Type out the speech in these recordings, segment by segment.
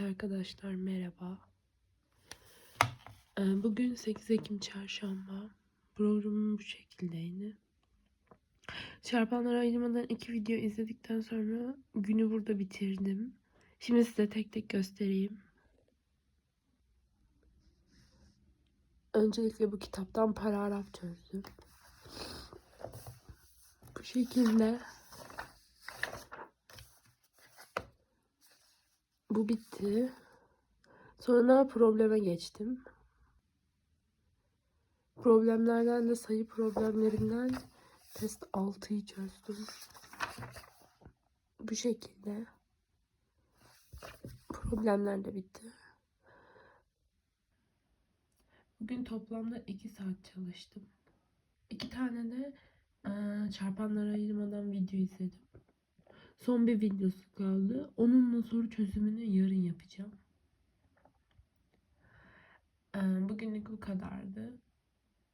Evet arkadaşlar merhaba. Ee, Bugün 8 Ekim çarşamba. Programım bu şekildeydi. Çarpanlara ayırmadan iki video izledikten sonra günü burada bitirdim. Şimdi size tek tek göstereyim. Öncelikle bu kitaptan paragraf çözdüm. Bu şekilde. Bu bitti. Sonra probleme geçtim. Problemlerden de sayı problemlerinden test 6'yı çözdüm. Bu şekilde. Problemler de bitti. Bugün toplamda 2 saat çalıştım. 2 tane de çarpanlara ayırmadan video izledim. Son bir videosu kaldı. Onunla soru çözümünü yarın yapacağım. Ee, Bugünlük bu kadardı.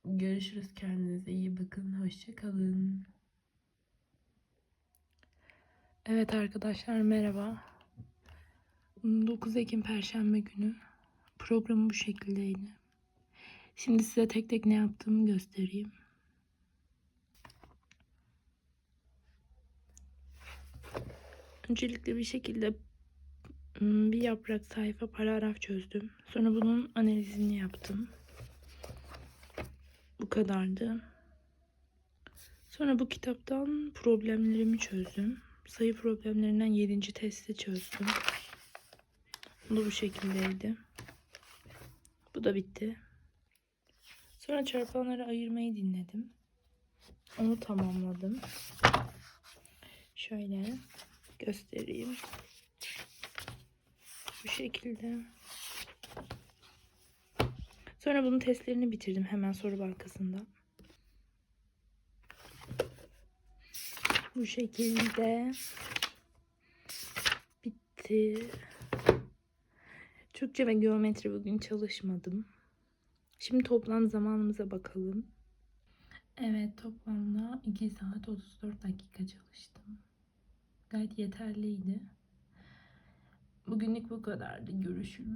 Görüşürüz. Kendinize iyi bakın. Hoşça kalın. Evet arkadaşlar merhaba. 9 Ekim Perşembe günü. Programı bu şekildeydi. Şimdi size tek tek ne yaptığımı göstereyim. Öncelikle bir şekilde bir yaprak sayfa paragraf çözdüm. Sonra bunun analizini yaptım. Bu kadardı. Sonra bu kitaptan problemlerimi çözdüm. Sayı problemlerinden 7. testi çözdüm. Bu da bu şekildeydi. Bu da bitti. Sonra çarpanları ayırmayı dinledim. Onu tamamladım. Şöyle göstereyim. Bu şekilde. Sonra bunun testlerini bitirdim hemen soru bankasında. Bu şekilde bitti. Türkçe ve geometri bugün çalışmadım. Şimdi toplam zamanımıza bakalım. Evet toplamda 2 saat 34 dakika çalıştım. Gayet yeterliydi. Bugünlük bu kadardı. Görüşürüz.